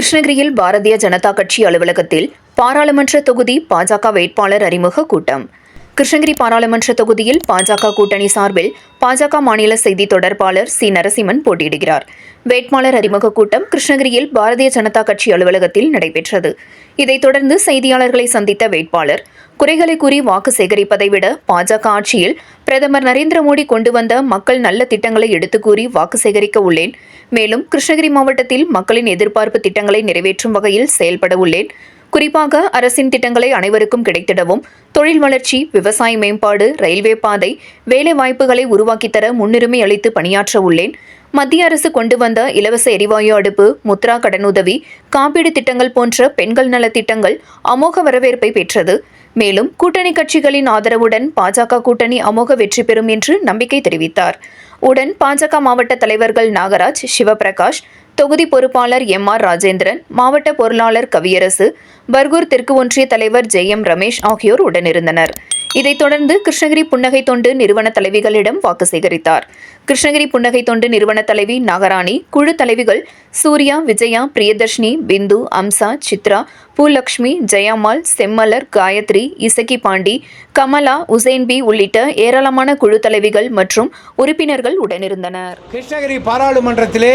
கிருஷ்ணகிரியில் பாரதிய ஜனதா கட்சி அலுவலகத்தில் பாராளுமன்ற தொகுதி பாஜக வேட்பாளர் அறிமுக கூட்டம். கிருஷ்ணகிரி பாராளுமன்ற தொகுதியில் பாஜக கூட்டணி சார்பில் பாஜக மாநில செய்தி தொடர்பாளர் சி. நரசிம்மன் போட்டியிடுகிறார். வேட்பாளர் அறிமுக கூட்டம் கிருஷ்ணகிரியில் பாரதிய ஜனதா கட்சி அலுவலகத்தில் நடைபெற்றது. இதைத் தொடர்ந்து செய்தியாளர்களை சந்தித்த வேட்பாளர் குறைகளை கூறி வாக்கு சேகரிப்பதை விட பாஜக ஆட்சியில் பிரதமர் நரேந்திர மோடி கொண்டு வந்த மக்கள் நல்ல திட்டங்களை எடுத்து கூறி வாக்கு சேகரிக்க உள்ளேன். மேலும் கிருஷ்ணகிரி மாவட்டத்தில் மக்களின் எதிர்பார்ப்பு திட்டங்களை நிறைவேற்றும் வகையில் செயல்பட உள்ளேன். குறிப்பாக அரசின் திட்டங்களை அனைவருக்கும் கிடைத்திடவும் தொழில் வளர்ச்சி விவசாய மேம்பாடு ரயில்வே பாதை வேலை வாய்ப்புகளை உருவாக்கித்தர முன்னுரிமை அளித்து பணியாற்ற உள்ளேன். மத்திய அரசு கொண்டு வந்த இலவச எரிவாயு அடுப்பு முத்ரா கடனுதவி காப்பீடு திட்டங்கள் போன்ற பெண்கள் நல திட்டங்கள் அமோக வரவேற்பை பெற்றது. மேலும் கூட்டணி கட்சிகளின் ஆதரவுடன் பாஜக கூட்டணி அமோக வெற்றி பெறும் என்று நம்பிக்கை தெரிவித்தார். உடன் பாஜக மாவட்ட தலைவர்கள் நாகராஜ் சிவபிரகாஷ் தொகுதி பொறுப்பாளர் எம் ஆர் ராஜேந்திரன் மாவட்ட பொருளாளர் கவியரசு பர்கூர் தெற்கு ஒன்றிய தலைவர் ஜே எம் ரமேஷ் ஆகியோர் உடனிருந்தனர். இதைத் தொடர்ந்து கிருஷ்ணகிரி புன்னகை தொண்டு நிறுவன தலைவிகளிடம் வாக்கு சேகரித்தார். கிருஷ்ணகிரி புன்னகை தொண்டு நிறுவன தலைவி நாகராணி குழு தலைவிகள் சூர்யா விஜயா பிரியதர்ஷினி பிந்து அம்சா சித்ரா பூலக்ஷ்மி ஜெயம்மாள் செம்மலர் காயத்ரி இசக்கி பாண்டி கமலா உசேன்பி உள்ளிட்ட ஏராளமான குழு தலைவிகள் மற்றும் உறுப்பினர்கள் உடனிருந்தனர். கிருஷ்ணகிரி பாராளுமன்றத்திலே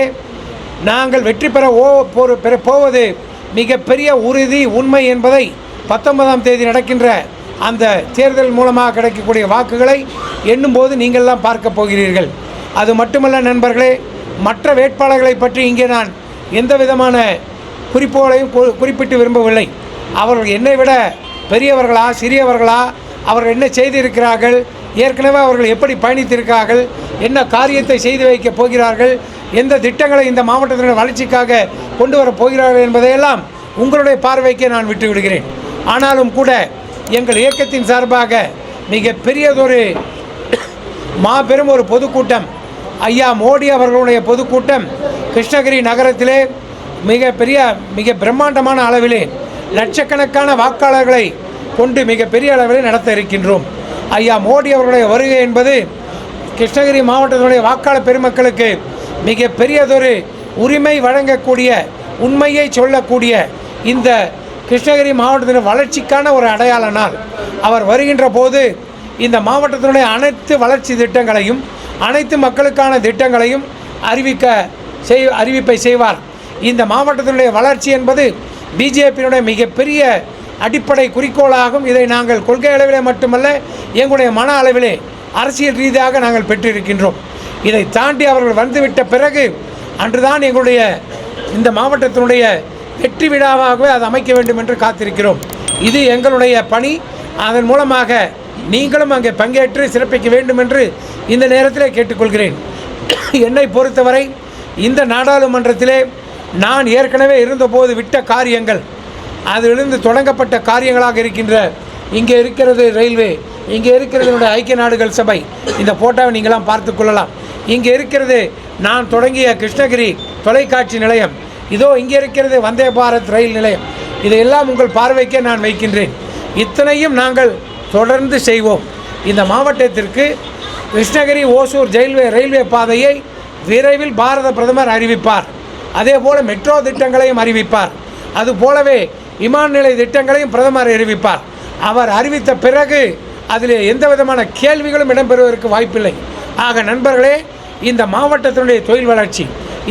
நாங்கள் வெற்றி பெற ஓ பெற போவது மிகப்பெரிய உறுதி உண்மை என்பதை பத்தொன்பதாம் தேதி நடக்கின்ற அந்த தேர்தல் மூலமாக கிடைக்கக்கூடிய வாக்குகளை எண்ணும்போது நீங்கள்லாம் பார்க்க போகிறீர்கள். அது மட்டுமல்ல நண்பர்களே மற்ற வேட்பாளர்களை பற்றி இங்கே நான் எந்த விதமான குறிப்புகளையும் கு- குறிப்பிட்டு விரும்பவில்லை. அவர்கள் என்னை விட பெரியவர்களா சிறியவர்களா அவர்கள் என்ன செய்திருக்கிறார்கள் ஏற்கனவே அவர்கள் எப்படி பயணித்திருக்கிறார்கள் என்ன காரியத்தை செய்து வைக்கப் போகிறார்கள் எந்த திட்டங்களை இந்த மாவட்டத்தினுடைய வளர்ச்சிக்காக கொண்டு வரப் போகிறார்கள் என்பதையெல்லாம் உங்களுடைய பார்வைக்கே நான் விட்டுவிடுகிறேன். ஆனாலும் கூட எங்கள் இயக்கத்தின் சார்பாக மிக பெரியதொரு மாபெரும் ஒரு பொதுக்கூட்டம் ஐயா மோடி அவர்களுடைய பொதுக்கூட்டம் கிருஷ்ணகிரி நகரத்திலே மிக பெரிய மிக பிரம்மாண்டமான அளவிலே லட்சக்கணக்கான வாக்காளர்களை கொண்டு மிகப்பெரிய அளவில் அளவிலே நடத்த இருக்கின்றோம். ஐயா மோடி அவர்களுடைய வருகை என்பது கிருஷ்ணகிரி மாவட்டத்தினுடைய வாக்காளர் பெருமக்களுக்கு மிக பெரியதொரு உரிமை வழங்கக்கூடிய உண்மையை சொல்லக்கூடிய இந்த கிருஷ்ணகிரி மாவட்டத்தின் வளர்ச்சிக்கான ஒரு அடையாள நாள். அவர் வருகின்ற போது இந்த மாவட்டத்தினுடைய அனைத்து வளர்ச்சி திட்டங்களையும் அனைத்து மக்களுக்கான திட்டங்களையும் அறிவிக்க செய் அறிவிப்பை செய்வார். இந்த மாவட்டத்தினுடைய வளர்ச்சி என்பது பிஜேபியினுடைய மிகப்பெரிய அடிப்படை குறிக்கோளாகும். இதை நாங்கள் கொள்கை அளவிலே மட்டுமல்ல எங்களுடைய மன அளவிலே அரசியல் ரீதியாக நாங்கள் பெற்றிருக்கின்றோம். இதை தாண்டி அவர்கள் வந்துவிட்ட பிறகு அன்றுதான் எங்களுடைய இந்த மாவட்டத்தினுடைய வெற்றி விழாவாகவே அது அமைக்க வேண்டும் என்று காத்திருக்கிறோம். இது எங்களுடைய பணி. அதன் மூலமாக நீங்களும் அங்கே பங்கேற்று சிறப்பிக்க வேண்டும் என்று இந்த நேரத்திலே கேட்டுக்கொள்கிறேன். என்னை பொறுத்தவரை இந்த நாடாளுமன்றத்திலே நான் ஏற்கனவே இருந்தபோது விட்ட காரியங்கள் அதிலிருந்து தொடங்கப்பட்ட காரியங்களாக இருக்கின்ற இங்கே இருக்கிறது ரயில்வே இங்கே இருக்கிறது என்னுடைய ஐக்கிய நாடுகள் சபை இந்த போட்டோவை நீங்களாம் பார்த்து கொள்ளலாம். இங்கே இருக்கிறது நான் தொடங்கிய கிருஷ்ணகிரி தொலைக்காட்சி நிலையம் இதோ இங்கே இருக்கிறது வந்தே பாரத் ரயில் நிலையம். இதையெல்லாம் உங்கள் பார்வைக்கே நான் வைக்கின்றேன். இத்தனையும் நாங்கள் தொடர்ந்து செய்வோம். இந்த மாவட்டத்திற்கு கிருஷ்ணகிரி ஓசூர் ஜெயில்வே ரயில்வே பாதையை விரைவில் பாரத பிரதமர் அறிவிப்பார். அதே போல மெட்ரோ திட்டங்களையும் அறிவிப்பார். அது போலவே விமான நிலைய திட்டங்களையும் பிரதமர் அறிவிப்பார். அவர் அறிவித்த பிறகு அதில் எந்த விதமான கேள்விகளும் இடம்பெறுவதற்கு வாய்ப்பில்லை. ஆக நண்பர்களே இந்த மாவட்டத்தினுடைய தொழில் வளர்ச்சி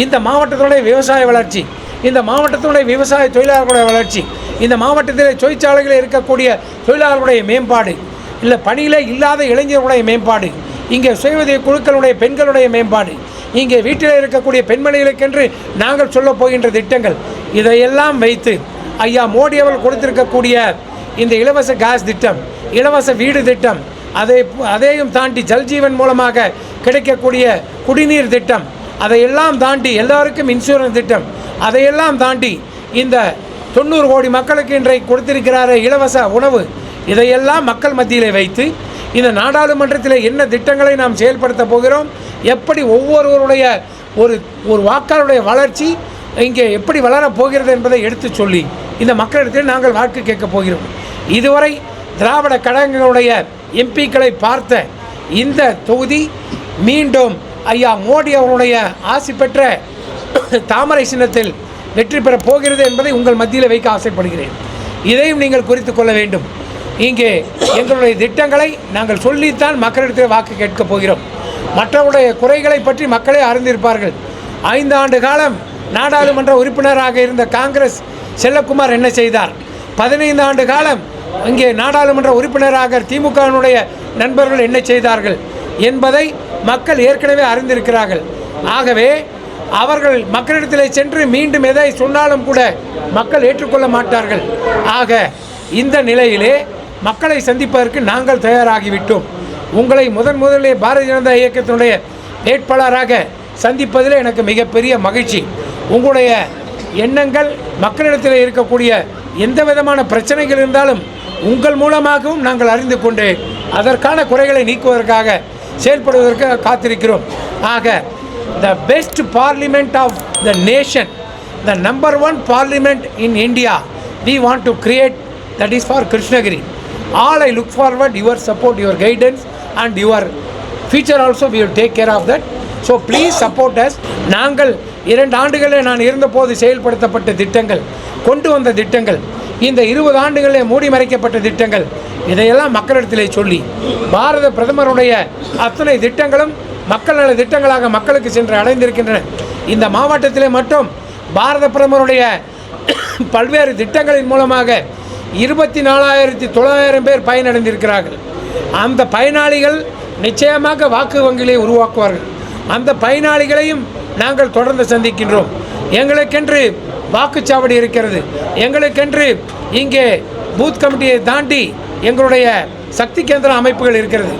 இந்த மாவட்டத்தினுடைய விவசாய வளர்ச்சி இந்த மாவட்டத்தினுடைய விவசாய தொழிலாளர்களுடைய வளர்ச்சி இந்த மாவட்டத்தில் தொழிற்சாலைகளில் இருக்கக்கூடிய தொழிலாளர்களுடைய மேம்பாடு இல்லை பணியில் இல்லாத இளைஞர்களுடைய மேம்பாடு இங்கே சுயஉதவி குழுக்களுடைய பெண்களுடைய மேம்பாடு இங்கே வீட்டில் இருக்கக்கூடிய பெண்மணிகளுக்கென்று நாங்கள் சொல்லப் போகின்ற திட்டங்கள் இதையெல்லாம் வைத்து ஐயா மோடி அவர்கள் கொடுத்திருக்கக்கூடிய இந்த இலவச கேஸ் திட்டம் இலவச வீடு திட்டம் அதை அதையும் தாண்டி ஜல்ஜீவன் மூலமாக கிடைக்கக்கூடிய குடிநீர் திட்டம் அதையெல்லாம் தாண்டி எல்லாருக்கும் இன்சூரன்ஸ் திட்டம் அதையெல்லாம் தாண்டி இந்த தொண்ணூறு கோடி மக்களுக்கு இன்றைக்கு கொடுத்திருக்கிறாரே இலவச உணவு. இதையெல்லாம் மக்கள் மத்தியிலே வைத்து இந்த நாடாளுமன்றத்தில் என்ன திட்டங்களை நாம் செயல்படுத்த போகிறோம் எப்படி ஒவ்வொருவருடைய ஒரு ஒரு வாக்காளருடைய வளர்ச்சி இங்கே எப்படி வளரப் போகிறது என்பதை எடுத்து சொல்லி இந்த மக்களிடத்தில் நாங்கள் வாக்கு கேட்கப் போகிறோம். இதுவரை திராவிட கழகங்களுடைய எம்பிக்களை பார்த்த இந்த தொகுதி மீண்டும் ஐயா மோடி அவருடைய ஆசி பெற்ற தாமரை சின்னத்தில் வெற்றி பெறப் போகிறது என்பதை உங்கள் மத்தியில் வைக்க ஆசைப்படுகிறேன். இதையும் நீங்கள் குறித்து கொள்ள வேண்டும். இங்கே எங்களுடைய திட்டங்களை நாங்கள் சொல்லித்தான் மக்களிடத்தில் வாக்கு கேட்கப் போகிறோம். மற்றவருடைய குறைகளை பற்றி மக்களே அறிந்திருப்பார்கள். ஐந்து ஆண்டு காலம் நாடாளுமன்ற உறுப்பினராக இருந்த காங்கிரஸ் செல்லக்குமார் என்ன செய்தார்? பதினைந்து ஆண்டு காலம் இங்கே நாடாளுமன்ற உறுப்பினராக திமுகவினுடைய நண்பர்கள் என்ன செய்தார்கள் என்பதை மக்கள் ஏற்கனவே அறிந்திருக்கிறார்கள். ஆகவே அவர்கள் மக்களிடத்தில் சென்று மீண்டும் எதை சொன்னாலும் கூட மக்கள் ஏற்றுக்கொள்ள மாட்டார்கள். ஆக இந்த நிலையிலே மக்களை சந்திப்பதற்கு நாங்கள் தயாராகிவிட்டோம். உங்களை முதன் முதலே பாரதிய ஜனதா இயக்கத்தினுடைய வேட்பாளராக சந்திப்பதில் எனக்கு மிகப்பெரிய மகிழ்ச்சி. உங்களுடைய எண்ணங்கள் மக்களிடத்தில் இருக்கக்கூடிய எந்த விதமான பிரச்சனைகள் இருந்தாலும் உங்கள் மூலமாகவும் நாங்கள் அறிந்து கொண்டு அதற்கான குறைகளை நீக்குவதற்காக செயல்படுவதற்கு காத்திருக்கிறோம். ஆக the best parliament of the nation the number one parliament in India we want to create that is for Krishnagiri all I look forward your support your guidance and your future also we will take care of that so please support us நாங்கள் இரண்டு ஆண்டுகளில் நான் இருந்தபோது செயல்படுத்தப்பட்ட திட்டங்கள் கொண்டு வந்த திட்டங்கள் இந்த இருபது ஆண்டுகளில் மூடி மறைக்கப்பட்ட திட்டங்கள் இதையெல்லாம் மக்களிடத்திலே சொல்லி பாரத பிரதமருடைய அத்தனை திட்டங்களும் மக்கள் நல திட்டங்களாக மக்களுக்கு சென்று அடைந்திருக்கின்றன. இந்த மாவட்டத்திலே மட்டும் பாரத பிரதமருடைய பல்வேறு திட்டங்களின் மூலமாக இருபத்தி நாலாயிரத்தி தொள்ளாயிரம் பேர் பயனடைந்திருக்கிறார்கள். அந்த பயனாளிகள் நிச்சயமாக வாக்கு வங்கிகளை உருவாக்குவார்கள். அந்த பயனாளிகளையும் நாங்கள் தொடர்ந்து சந்திக்கின்றோம். எங்களுக்கென்று வாக்குச்சாவடி இருக்கிறது. எங்களுக்கென்று இங்கே பூத் கமிட்டியை தாண்டி எங்களுடைய சக்தி கேந்திர அமைப்புகள் இருக்கிறது.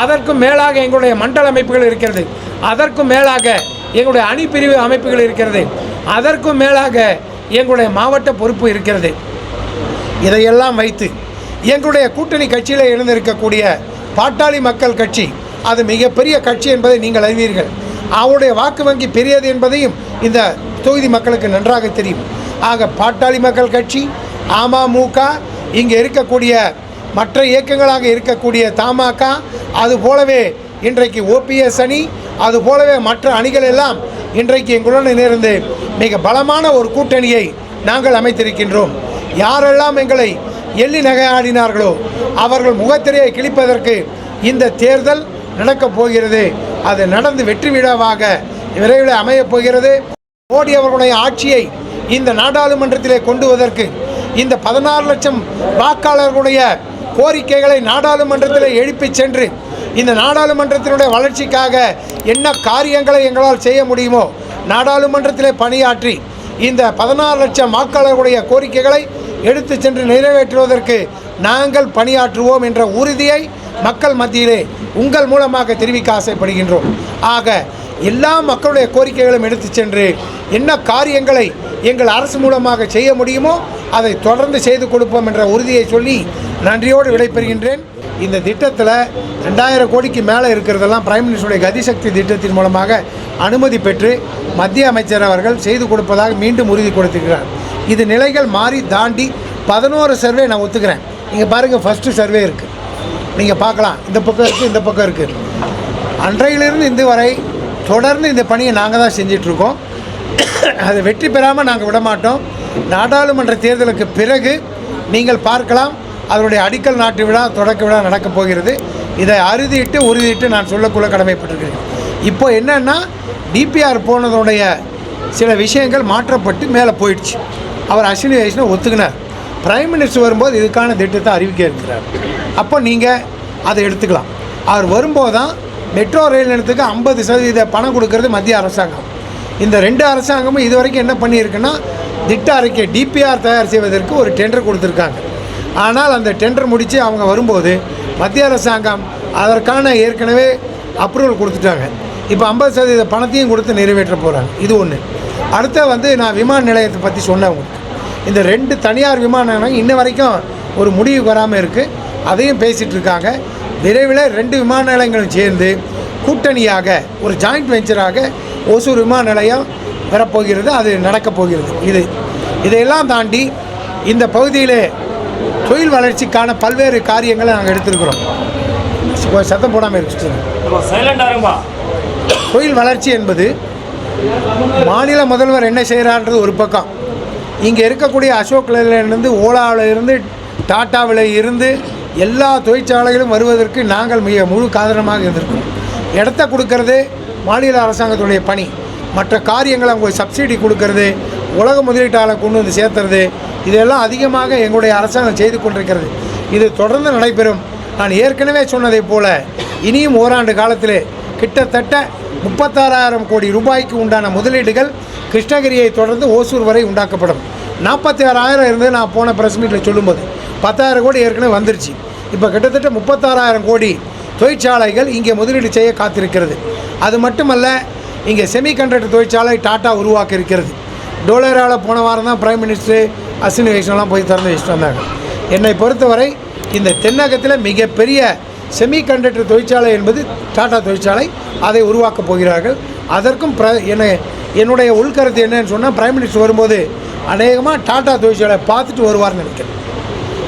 அதற்கும் மேலாக எங்களுடைய மண்டல அமைப்புகள் இருக்கிறது. அதற்கும் மேலாக எங்களுடைய அணிப்பிரிவு அமைப்புகள் இருக்கிறது. அதற்கும் மேலாக எங்களுடைய மாவட்ட பொறுப்பு இருக்கிறது. இதையெல்லாம் வைத்து எங்களுடைய கூட்டணி கட்சியில் இருந்திருக்கக்கூடிய பாட்டாளி மக்கள் கட்சி அது மிகப்பெரிய கட்சி என்பதை நீங்கள் அறிவீர்கள். அவருடைய வாக்கு வங்கி பெரியது என்பதையும் இந்த தொகுதி மக்களுக்கு நன்றாக தெரியும். ஆக பாட்டாளி மக்கள் கட்சி அமமுக இங்கே இருக்கக்கூடிய மற்ற இயக்கங்களாக இருக்கக்கூடிய தமாக அது போலவே இன்றைக்கு ஓபிஎஸ் அணி அது போலவே மற்ற அணிகள் எல்லாம் இன்றைக்கு எங்களுடன் இணைந்து மிக பலமான ஒரு கூட்டணியை நாங்கள் அமைத்திருக்கின்றோம். யாரெல்லாம் எங்களை எள்ளி நகையாடினார்களோ அவர்கள் முகத்திரையை கிழிப்பதற்கு இந்த தேர்தல் நடக்கப் போகிறது. அது நடந்து வெற்றி விழாவாக விரைவில் அமையப் போகிறது. மோடி அவர்களுடைய ஆட்சியை இந்த நாடாளுமன்றத்திலே கொண்டு வருவதற்கு இந்த பதினாறு லட்சம் வாக்காளர்களுடைய கோரிக்கைகளை நாடாளுமன்றத்தில் எழுப்பிச் சென்று இந்த நாடாளுமன்றத்தினுடைய வளர்ச்சிக்காக என்ன காரியங்களை எங்களால் செய்ய முடியுமோ நாடாளுமன்றத்திலே பணியாற்றி இந்த பதினாறு லட்சம் வாக்காளர்களுடைய கோரிக்கைகளை எடுத்து சென்று நிறைவேற்றுவதற்கு நாங்கள் பணியாற்றுவோம் என்ற உறுதியை மக்கள் மத்தியிலே உங்கள் மூலமாக தெரிவிக்க ஆசைப்படுகின்றோம். ஆக எல்லா மக்களுடைய கோரிக்கைகளும் எடுத்து சென்று என்ன காரியங்களை எங்கள் அரசு மூலமாக செய்ய முடியுமோ அதை தொடர்ந்து செய்து கொடுப்போம் என்ற உறுதியை சொல்லி நன்றியோடு விடைபெறுகின்றேன். இந்த திட்டத்தில் ரெண்டாயிரம் கோடிக்கு மேலே இருக்கிறதெல்லாம் பிரைம் மினிஸ்டருடைய கதிசக்தி திட்டத்தின் மூலமாக அனுமதி பெற்று மத்திய அமைச்சர் அவர்கள் செய்து கொடுப்பதாக மீண்டும் உறுதி கொடுத்திருக்கிறார். இது நிலைகள் மாறி தாண்டி பதினோரு சர்வே நான் ஒத்துக்கிறேன். நீங்கள் பாருங்கள் ஃபஸ்ட்டு சர்வே இருக்குது நீங்கள் பார்க்கலாம். இந்த பக்கம் இருக்குது இந்த பக்கம் இருக்குது அன்றையிலிருந்து இந்த வரை தொடர்ந்து இந்த பணியை நாங்கள் தான் செஞ்சிட்ருக்கோம். அதை வெற்றி பெறாமல் நாங்கள் விட மாட்டோம் நாடாளுமன்ற தேர்தலுக்கு பிறகு நீங்கள் பார்க்கலாம் அதனுடைய அடிக்கல் நாட்டு விழா தொடக்க விழா நடக்கப் போகிறது. இதை அறுதிட்டு உறுதிட்டு நான் சொல்லக்குள்ள கடமைப்பட்டிருக்கிறேன். இப்போ என்னன்னா டிபிஆர் போனதோடைய சில விஷயங்கள் மாற்றப்பட்டு மேலே போயிடுச்சு. அவர் அஸ்வினி வைஷ்ணவ் ஒத்துக்கினார். பிரைம் மினிஸ்டர் வரும்போது இதுக்கான திட்டத்தை அறிவிக்க இருக்கிறார். அப்போ நீங்கள் அதை எடுத்துக்கலாம். அவர் வரும்போது தான் மெட்ரோ ரயில் நிலையத்துக்கு ஐம்பது சதவீத பணம் கொடுக்கறது மத்திய அரசாங்கம். இந்த ரெண்டு அரசாங்கமும் இது வரைக்கும் என்ன பண்ணியிருக்குன்னா திட்ட அறிக்கை டிபிஆர் தயார் செய்வதற்கு ஒரு டெண்டர் கொடுத்துருக்காங்க. ஆனால் அந்த டெண்டர் முடித்து அவங்க வரும்போது மத்திய அரசாங்கம் அதற்கான ஏற்கனவே அப்ரூவல் கொடுத்துட்டாங்க. இப்போ ஐம்பது சதவீத பணத்தையும் கொடுத்து நிறைவேற்ற போகிறாங்க இது ஒன்று அடுத்த வந்து நான் விமான நிலையத்தை பற்றி சொன்னேன் இந்த ரெண்டு தனியார் விமான நிலையம் இன்ன வரைக்கும் ஒரு முடிவு வராமல் இருக்குது அதையும் பேசிகிட்டு இருக்காங்க. விரைவில் ரெண்டு விமான நிலையங்களும் சேர்ந்து கூட்டணியாக ஒரு ஜாயிண்ட் வெஞ்சராக ஒசூர் விமான நிலையம் வரப்போகிறது அது நடக்கப் போகிறது. இது இதையெல்லாம் தாண்டி இந்த பகுதியிலே தொழில் வளர்ச்சிக்கான பல்வேறு காரியங்களை நாங்கள் எடுத்திருக்கிறோம். சத்தம் போடாமல் இருக்கு தொழில் வளர்ச்சி என்பது மாநில முதல்வர் என்ன செய்கிறான்றது ஒரு பக்கம். இங்கே இருக்கக்கூடிய அசோக் லேலேருந்து ஓலாவில் இருந்து டாட்டாவில் இருந்து எல்லா தொழிற்சாலைகளும் வருவதற்கு நாங்கள் மிக முழு காரணமாக இருந்திருக்கோம் இடத்த கொடுக்கறது மாநில அரசாங்கத்துடைய பணி. மற்ற காரியங்களை அவங்க சப்சிடி கொடுக்கறது உலக முதலீட்டாளர் கொண்டு வந்து சேர்த்துறது இதெல்லாம் அதிகமாக எங்களுடைய அரசாங்கம் செய்து கொண்டிருக்கிறது. இது தொடர்ந்து நடைபெறும். நான் ஏற்கனவே சொன்னதைப் போல இனியும் ஓராண்டு காலத்தில் கிட்டத்தட்ட முப்பத்தாறாயிரம் கோடி ரூபாய்க்கு உண்டான முதலீடுகள் கிருஷ்ணகிரியை தொடர்ந்து ஓசூர் வரை உண்டாக்கப்படும். நாற்பத்தி ஆறாயிரம் இருந்து நான் போன ப்ரெஸ் மீட்டில் சொல்லும்போது. பத்தாயிரம் கோடி ஏற்கனவே வந்துருச்சு. இப்போ கிட்டத்தட்ட முப்பத்தாறாயிரம் கோடி தொழிற்சாலைகள் இங்கே முதலீடு செய்ய காத்திருக்கிறது. அது மட்டுமல்ல இங்கே செமிகண்டக்டர் தொழிற்சாலை டாட்டா உருவாக்க இருக்கிறது டோலரால் போன வாரம் தான் பிரைம் மினிஸ்டர் அஸ்வினி வைஷ்ணவெலாம் போய் திறந்து வச்சுட்டு வந்தாங்க. என்னை பொறுத்தவரை இந்த தென்னகத்தில் மிகப்பெரிய செமிகண்டக்டர் தொழிற்சாலை என்பது டாடா தொழிற்சாலை. அதை உருவாக்கப் போகிறார்கள். அதற்கும் பிர என்ன என்னுடைய உள்கருத்து என்னன்னு சொன்னால் பிரைம் மினிஸ்டர் வரும்போது அநேகமாக டாடா தொழிற்சாலை பார்த்துட்டு வருவார்னு நினைக்கிறேன்.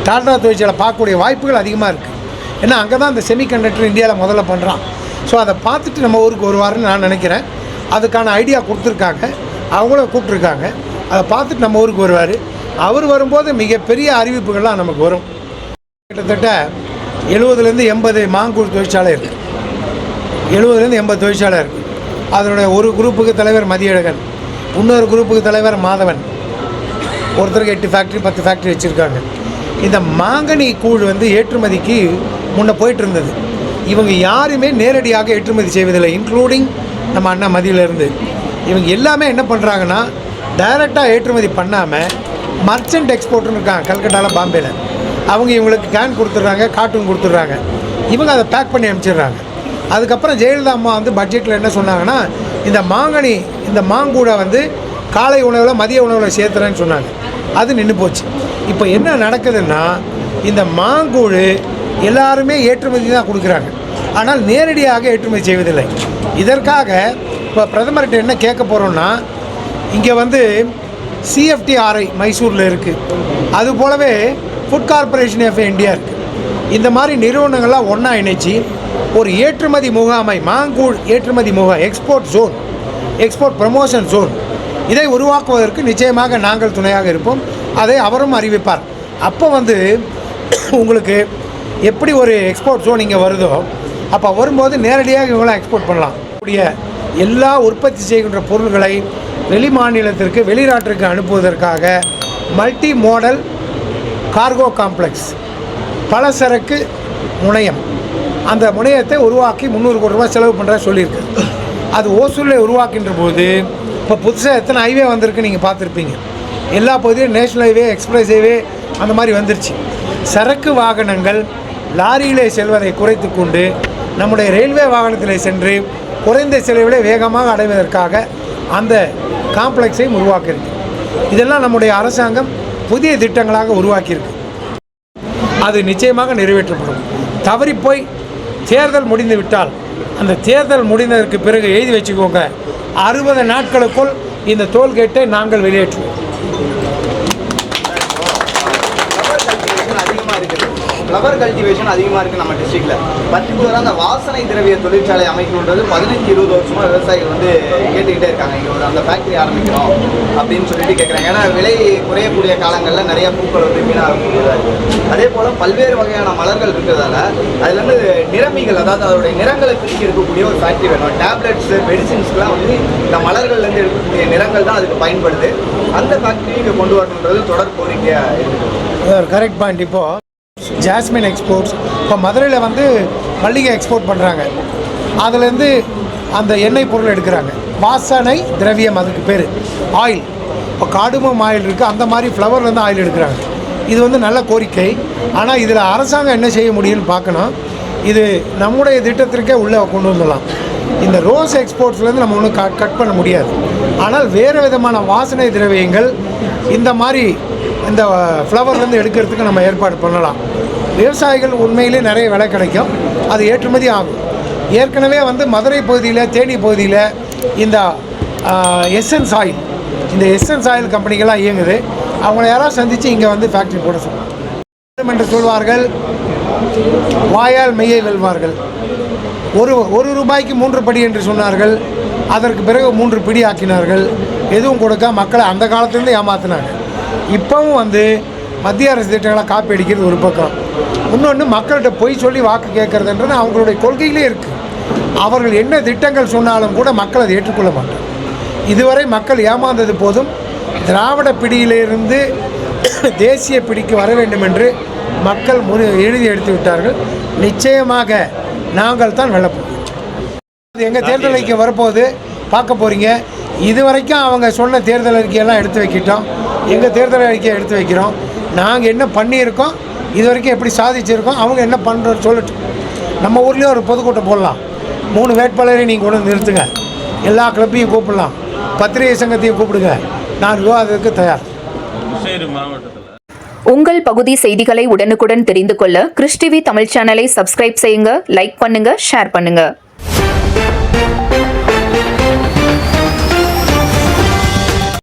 டால்டா தொழிற்சாலை பார்க்கக்கூடிய வாய்ப்புகள் அதிகமாக இருக்குது ஏன்னா அங்கே தான் இந்த செமிகண்டக்டர் இந்தியாவில் முதல்ல பண்ணுறான் ஸோ அதை பார்த்துட்டு நம்ம ஊருக்கு வருவாருன்னு நான் நினைக்கிறேன். அதுக்கான ஐடியா கொடுத்துருக்காங்க. அவங்களும் கூப்பிட்ருக்காங்க அதை பார்த்துட்டு நம்ம ஊருக்கு வருவார். அவர் வரும்போது மிகப்பெரிய அறிவிப்புகள்லாம் நமக்கு வரும். கிட்டத்தட்ட எழுபதுலேருந்து எண்பது மாங்கூர் தொழிற்சாலை இருக்குது எழுபதுலேருந்து எண்பது தொழிற்சாலை இருக்குது அதனுடைய ஒரு குரூப்புக்கு தலைவர் மதியழகன் இன்னொரு குரூப்புக்கு தலைவர் மாதவன். ஒருத்தருக்கு எட்டு ஃபேக்ட்ரி பத்து ஃபேக்ட்ரி வச்சுருக்காங்க. இந்த மாங்கனி கூழ் வந்து ஏற்றுமதிக்கு முன்னே போயிட்டு இருந்தது இவங்க யாருமே நேரடியாக ஏற்றுமதி செய்வதில்லை இன்க்ளூடிங் நம்ம அண்ணா மதியிலேருந்து இவங்க எல்லாமே என்ன பண்ணுறாங்கன்னா டைரெக்டாக ஏற்றுமதி பண்ணாமல் மர்ச்சன்ட் எக்ஸ்போர்ட்னு இருக்காங்க கல்கட்டாவில் பாம்பேல. அவங்க இவங்களுக்கு கேன் கொடுத்துட்றாங்க கார்ட்டூன் கொடுத்துட்றாங்க. இவங்க அதை பேக் பண்ணி அனுப்பிச்சிடுறாங்க. அதுக்கப்புறம் ஜெயலலிதா அம்மா வந்து பட்ஜெட்டில் என்ன சொன்னாங்கன்னா இந்த மாங்கனி இந்த மாங்கூடை வந்து காலை உணவில் மதிய உணவில் சேர்த்துறேன்னு சொன்னாங்க. அது நின்று போச்சு. இப்போ என்ன நடக்குதுன்னா இந்த மாங்கூழ் எல்லாருமே ஏற்றுமதி தான் கொடுக்குறாங்க. ஆனால் நேரடியாக ஏற்றுமதி செய்வதில்லை. இதற்காக இப்போ பிரதமர்கிட்ட என்ன கேட்க போகிறோம்னா இங்கே வந்து சிஎஃப்டிஆர்ஐ மைசூரில் இருக்குது அது போலவே ஃபுட் கார்ப்பரேஷன் ஆஃப் இந்தியா இருக்குது இந்த மாதிரி நிறுவனங்கள்லாம் ஒன்றா இணைச்சி ஒரு ஏற்றுமதி முகாமை மாங்கூழ் ஏற்றுமதி முகாம் export zone export promotion zone இதை உருவாக்குவதற்கு நிச்சயமாக நாங்கள் துணையாக இருப்போம். அதை அவரும் அறிவிப்பார். அப்போ வந்து உங்களுக்கு எப்படி ஒரு எக்ஸ்போர்ட் ஜோன் இங்கே வருதோ அப்போ வரும்போது நேரடியாக இவங்களாம் எக்ஸ்போர்ட் பண்ணலாம். கூடிய எல்லா உற்பத்தி செய்கின்ற பொருள்களை வெளி மாநிலத்திற்கு வெளிநாட்டிற்கு அனுப்புவதற்காக மல்டி மாடல் கார்கோ காம்ப்ளெக்ஸ் பலசரக்கு முனையம். அந்த முனையத்தை உருவாக்கி முந்நூறு கோடி ரூபாய் செலவு பண்ணுற சொல்லியிருக்கு. அது ஓசூரில் உருவாக்கின்ற போது இப்போ புதுசாக எத்தனை ஹைவே வந்திருக்கு நீங்கள் பார்த்துருப்பீங்க. எல்லா பகுதியும் நேஷ்னல் ஹைவே எக்ஸ்பிரஸ் ஹைவே அந்த மாதிரி வந்துருச்சு. சரக்கு வாகனங்கள் லாரியிலே செல்வதை குறைத்து கொண்டு நம்முடைய ரயில்வே வாகனத்தில் சென்று குறைந்த செலவிலே வேகமாக அடைவதற்காக அந்த காம்ப்ளெக்ஸையும் உருவாக்கியிருக்கு. இதெல்லாம் நம்முடைய அரசாங்கம் புதிய திட்டங்களாக உருவாக்கியிருக்கு. அது நிச்சயமாக நிறைவேற்றப்படும். தவறிப்போய் தேர்தல் முடிந்து விட்டால் அந்த தேர்தல் முடிந்ததற்கு பிறகு எழுதி வச்சுக்கோங்க. அறுபது நாட்களுக்குள் இந்த டோல்கேட்டை நாங்கள் வெளியேற்றுவோம். ஃப்ளவர் கல்டிவேஷன் அதிகமாக இருக்குது நம்ம டிஸ்ட்ரிக்டில் பர்டிகுலராக அந்த வாசனை திரவிய தொழிற்சாலை அமைக்கணுன்றது பதினஞ்சு இருபது வருஷமாக விவசாயிகள் வந்து கேட்டுக்கிட்டே இருக்காங்க. இங்கே ஒரு அந்த ஃபேக்ட்ரி ஆரம்பிக்கிறோம் அப்படின்னு சொல்லிட்டு கேட்குறாங்க ஏன்னா விலை குறையக்கூடிய காலங்களில் நிறைய பூக்கள் வந்து வீணாகக்கூடியதாக இருக்குது அதே போல் பல்வேறு வகையான மலர்கள் இருக்கிறதால அதுலேருந்து நிறமிகள் அதாவது அதோடைய நிறங்களை பிரிக்க இருக்கக்கூடிய ஒரு ஃபேக்ட்ரி வேணும். டேப்லெட்ஸு மெடிசின்ஸ்லாம் வந்து இந்த மலர்கள்லேருந்து எடுக்கக்கூடிய நிறங்கள் தான் அதுக்கு பயன்படுது. அந்த ஃபேக்ட்ரி இங்கே கொண்டு வரணுன்றது தொடர் கோரிக்கையாக இருக்குது கரெக்ட் பாயிண்ட் இப்போது ஜாஸ்மின் எக்ஸ்போர்ட்ஸ் இப்போ மதுரையில் வந்து மல்லிகை எக்ஸ்போர்ட் பண்ணுறாங்க அதுலேருந்து அந்த எண்ணெய் பொருள் எடுக்கிறாங்க. வாசனை திரவியம் அதுக்கு பேர். ஆயில் இப்போ காடுமம் ஆயில் இருக்குது அந்த மாதிரி ஃப்ளவர்லேருந்து ஆயில் எடுக்கிறாங்க. இது வந்து நல்ல கோரிக்கை. ஆனால் இதில் அரசாங்கம் என்ன செய்ய முடியும்னு பார்க்கணும். இது நம்முடைய திட்டத்திற்கே உள்ளே கொண்டு வந்துடலாம். இந்த ரோஸ் எக்ஸ்போர்ட்ஸ்லேருந்து நம்ம ஒன்றும் கட் கட் பண்ண முடியாது. ஆனால் வேறு விதமான வாசனை திரவியங்கள் இந்த மாதிரி இந்த uh, ஃப்ளவர்லேருந்து எடுக்கிறதுக்கு நம்ம ஏற்பாடு பண்ணலாம். விவசாயிகள் உண்மையிலே நிறைய விலை கிடைக்கும். அது ஏற்றுமதி ஆகும். ஏற்கனவே வந்து மதுரை பகுதியில் தேனி பகுதியில் இந்த எஸ்என்ஸ் ஆயில் இந்த எஸ்என்ஸ் ஆயில் கம்பெனிகள்லாம் இயங்குது. அவங்கள யாராவது சந்தித்து இங்கே வந்து ஃபேக்ட்ரி போட சொல்லலாம் என்று சொல்வார்கள் வாயால் மெய்யை வெல்வார்கள். ஒரு ஒரு ரூபாய்க்கு மூன்று படி என்று சொன்னார்கள். அதற்கு பிறகு மூன்று பிடி ஆக்கினார்கள். எதுவும் கொடுக்க மக்களை அந்த காலத்துலேருந்து ஏமாத்தினாங்க. இப்போவும் வந்து மத்திய அரசு திட்டங்களை காப்பி அடிக்கிறது ஒரு பக்கம். இன்னொன்று மக்கள்கிட்ட பொய் சொல்லி வாக்கு கேட்கறதுன்றது அவங்களுடைய கொள்கையிலே இருக்குது அவர்கள் என்ன திட்டங்கள் சொன்னாலும் கூட மக்கள் அதை ஏற்றுக்கொள்ள மாட்டாங்க. இதுவரை மக்கள் ஏமாந்தது போதும். திராவிட பிடியிலிருந்து தேசிய பிடிக்கு வர வேண்டும் என்று மக்கள் முடி எழுதி எடுத்து விட்டார்கள். நிச்சயமாக நாங்கள் தான் வெள்ளப்போம் எங்கள் தேர்தல் அறிக்கை வரப்போகுது? பார்க்க போகிறீங்க இதுவரைக்கும் அவங்க சொன்ன தேர்தல் அறிக்கையெல்லாம் எடுத்து வைக்கிட்டோம். எங்கள் தேர்தல் அறிக்கையை எடுத்து வைக்கிறோம். நாங்கள் என்ன பண்ணியிருக்கோம்? இது வரைக்கும் எப்படி சாதிச்சிருக்கோம் அவங்க என்ன பண்ணுறோன்னு சொல்லட்டும் நம்ம ஊர்லேயும் ஒரு பொதுக்கூட்டம் போடலாம். மூணு வேட்பாளரையும் நீங்கள் கொண்டு வந்து நிறுத்துங்க. எல்லா கிளப்பையும் கூப்பிடலாம். பத்திரிகை சங்கத்தையும் கூப்பிடுங்க. நான் விவாதத்துக்கு தயார். மாவட்டத்தில். உங்கள் பகுதி செய்திகளை உடனுக்குடன் தெரிந்து கொள்ள கிறிஸ் டிவி தமிழ் சேனலை சப்ஸ்கிரைப் செய்யுங்க லைக் பண்ணுங்க ஷேர் பண்ணுங்க.